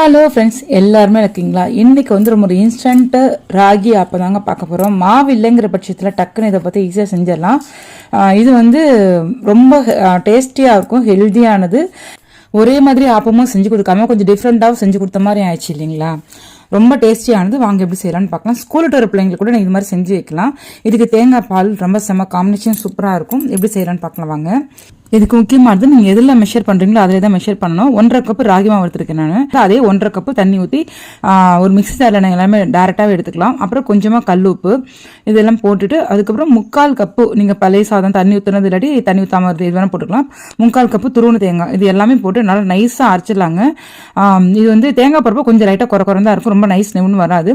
Hello friends எல்லாருமே இருக்கீங்களா? இன்றைக்கி வந்து ரொம்ப ஒரு இன்ஸ்டன்ட்டு ராகி அப்போ தாங்க பார்க்க போகிறோம் மாவு இல்லைங்கிற பட்சத்தில் டக்குன்னு இதை பற்றி ஈஸியாக செஞ்சிடலாம். இது வந்து ரொம்ப டேஸ்டியாக இருக்கும் ஹெல்த்தியானது ஒரே மாதிரி ஆப்பமும் செஞ்சு கொடுக்காம கொஞ்சம் டிஃப்ரெண்ட்டாகவும் செஞ்சு கொடுத்த மாதிரி ஆயிடுச்சு இல்லைங்களா? ரொம்ப டேஸ்டியானது வாங்க எப்படி செய்யலாம்னு பார்க்கலாம். ஸ்கூல் விட்டு வர பிள்ளைங்களுக்கு கூட நீங்கள் இது மாதிரி செஞ்சு வைக்கலாம். இதுக்கு தேங்காய் பால் ரொம்ப செம்ம காம்பினேஷன் சூப்பராக இருக்கும். எப்படி செய்யலாம்னு பார்க்கலாம் வாங்க. இதுக்கு முக்கியமானது நீங்கள் எதில் மெஷர் பண்ணுறீங்களோ அதில் தான் மெஷர் பண்ணணும். ஒன்றரை கப்பு ராகி மாவு எடுத்துருக்கேன் நான். அதே ஒன்றரை கப்பு தண்ணி ஊற்றி ஒரு மிக்ஸி ஜாரில் நீங்கள் எல்லாமே டேரெக்டாகவே எடுத்துக்கலாம். அப்புறம் கொஞ்சமாக கல் உப்பு இதெல்லாம் போட்டுட்டு அதுக்கப்புறம் முக்கால் கப்பு நீங்கள் பழைய சாதம் தண்ணி ஊற்றுனது இல்லாட்டி தண்ணி ஊற்றாமல் இது வேணால் போட்டுக்கலாம். முக்கால் கப்பு துருவணு தேங்காய் இது எல்லாமே போட்டு நல்லா நைஸாக அரைச்சிடலாங்க. இது வந்து தேங்காய் பருப்பு கொஞ்சம் லைட்டாக குறை குறைந்தா இருக்கும் ரொம்ப நைஸ் நெவுன்னு வராது.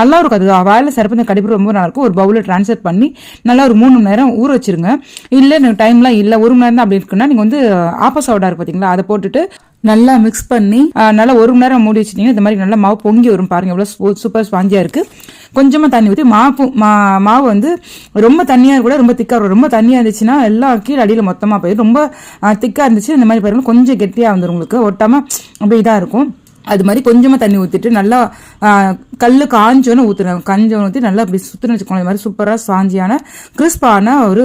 நல்லா இருக்கும் அது. வாயில் சிறப்பு இந்த கடிப்பு ரொம்ப நல்லா இருக்கும். ஒரு பவுலில் ட்ரான்ஸ்ஃபர் பண்ணி நல்லா ஒரு மூணு மணி நேரம் ஊற வச்சிருங்க. இல்லை டைம்லாம் இல்லை. ஒரு மணி நேரம் தான் அப்படி இருக்குன்னா நீங்கள் வந்து ஆப்பா சோடா இருக்கு பார்த்தீங்களா அதை போட்டுட்டு நல்லா மிக்ஸ் பண்ணி நல்லா ஒரு மணி நேரம் மூடி வச்சிட்டிங்கன்னா இந்த மாதிரி நல்லா மாவு பொங்கி வரும் பாருங்கள் எவ்வளோ சூப்பர் ஸ்பாஞ்சியாக இருக்குது கொஞ்சமாக தண்ணி ஊற்றி மாவு மா மாவு வந்து ரொம்ப தண்ணியாக கூட ரொம்ப திக்காக இருக்கும். ரொம்ப தண்ணியாக இருந்துச்சுன்னா எல்லாம் கீழே அடியில் மொத்தமாக போயிடும். ரொம்ப திக்காக இருந்துச்சு இந்த மாதிரி பாருங்க கொஞ்சம் கெட்டியாக வந்துடும் உங்களுக்கு. ஒட்டாமல் அப்படி இதாக இருக்கும். அது மாதிரி கொஞ்சமாக தண்ணி ஊற்றிட்டு நல்லா கல் காஞ்சோன்னு ஊற்றுறேன் காஞ்சோன்னு ஊற்றி நல்லா அப்படி சுற்றுன்னு வச்சுக்கோங்க. இது மாதிரி சூப்பராக சாஞ்சியான கிறிஸ்பான ஒரு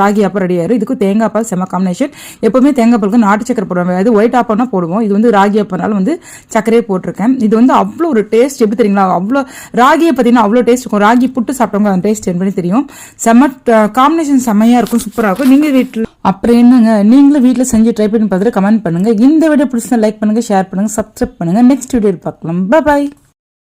ராகி அப்பா ரெடி ஆயிரும். இதுக்கு தேங்காய் பால் செம்ம காம்பினேஷன் எப்பவுமே தேங்காய் பாலுக்கு நாட்டு சக்கரை போடுவாங்க. அது ஒயிட் ஆப்பம்னா போடுவோம். இது வந்து ராகி அப்பனால வந்து சக்கரையே போட்டிருக்கேன். இது வந்து அவ்வளோ ஒரு டேஸ்ட் எப்படி தெரியுங்களா? அவ்வளோ ராகியை பார்த்தீங்கன்னா அவ்வளோ டேஸ்ட் இருக்கும். ராகி புட்டு சாப்பிட்டவங்க அந்த டேஸ்ட் எப்படி தெரியும். செம்ம காம்பினேஷன் செம்மையாக இருக்கும். சூப்பராக இருக்கும். நீங்கள் வீட்டில் அப்புறம் என்னங்க? நீங்களும் வீட்டில் செஞ்சு ட்ரை பண்ணி பார்த்துட்டு கமெண்ட் பண்ணுங்கள் இந்த வீடியோ பிடிச்சா லைக் பண்ணுங்கள் ஷேர் பண்ணுங்க சப்ஸ்கிரைப் பண்ணுங்கள் நெக்ஸ்ட் வீடியோ பார்க்கலாம். பாய்